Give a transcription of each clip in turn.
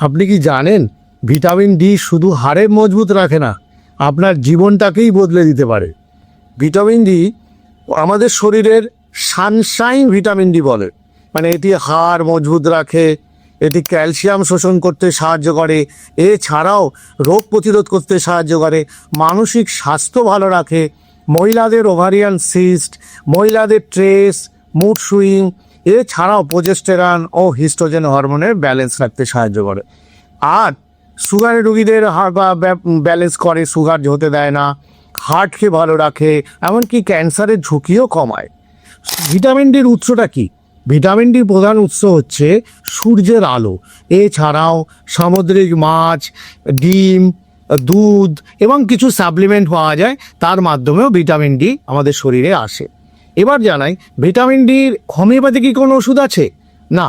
আপনি কি জানেন, ভিটামিন ডি শুধু হাড়ের মজবুত রাখে না, আপনার জীবনটাকেই বদলে দিতে পারে। ভিটামিন ডি আমাদের শরীরের সানশাইন ভিটামিন ডি বলে। মানে এটি হাড় মজবুত রাখে, এটি ক্যালসিয়াম শোষণ করতে সাহায্য করে, এছাড়াও রোগ প্রতিরোধ করতে সাহায্য করে, মানসিক স্বাস্থ্য ভালো রাখে, মহিলাদের ওভারিয়ান সিস্ট মহিলাদের ট্রেস মুড সুইং এছাড়াও প্রোজেস্টেরন ও হিস্টোজেন হরমোনের ব্যালেন্স রাখতে সাহায্য করে। আর সুগারের রুগীদের ব্যালেন্স করে, সুগার হতে দেয় না, হার্টকে ভালো রাখে, এমনকি ক্যান্সারের ঝুঁকিও কমায়। ভিটামিন ডির উৎসটা কি? ভিটামিন ডির প্রধান উৎস হচ্ছে সূর্যের আলো। এছাড়াও সামুদ্রিক মাছ, ডিম, দুধ এবং কিছু সাপ্লিমেন্ট পাওয়া যায়, তার মাধ্যমেও ভিটামিন ডি আমাদের শরীরে আসে। এবার জানাই, ভিটামিন ডির হোমিওপ্যাথি কি কোনো ওষুধ আছে? না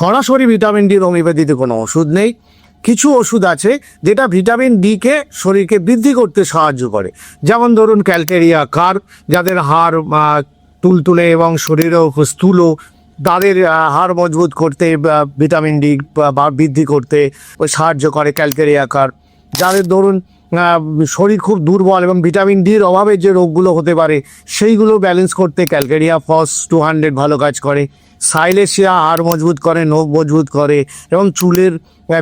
সরাসরি ভিটামিন ডির হোমিওপ্যাথিতে কোনো ওষুধ নেই। কিছু ওষুধ আছে যেটা ভিটামিন ডিকে শরীরকে বৃদ্ধি করতে সাহায্য করে। যেমন ধরুন ক্যালটেরিয়া কার যাদের হাড় তুলতুলে এবং শরীরেও স্থূল, তাদের হাড় মজবুত করতে ভিটামিন ডি বৃদ্ধি করতে সাহায্য করে ক্যালকেরিয়া কার যাদের ধরুন শরীর খুব দুর্বল এবং ভিটামিন ডির অভাবে যে রোগগুলো হতে পারে, সেইগুলো ব্যালেন্স করতে ক্যালকেরিয়া ফস টু হান্ড্রেড ভালো কাজ করে। সাইলেশিয়া হাড় মজবুত করে, নখ মজবুত করে এবং চুলের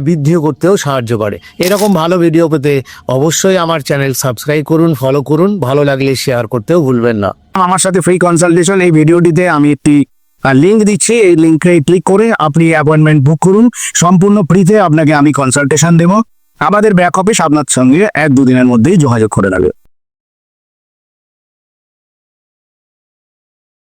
বৃদ্ধিও করতেও সাহায্য করে। এরকম ভালো ভিডিও পেতে অবশ্যই আমার চ্যানেল সাবস্ক্রাইব করুন ফলো করুন। ভালো লাগলে শেয়ার করতেও ভুলবেন না। আমার সাথে ফ্রি কনসালটেশন এই ভিডিওটিতে আমি একটি লিঙ্ক দিচ্ছি। এই লিঙ্কে ক্লিক করে আপনি অ্যাপয়েন্টমেন্ট বুক করুন। সম্পূর্ণ ফ্রিতে আপনাকে আমি কনসালটেশন দেবো। আমাদের ব্যাক অফিস আপনার সঙ্গে এক দুদিনের মধ্যেই যোগাযোগ করে নেবে।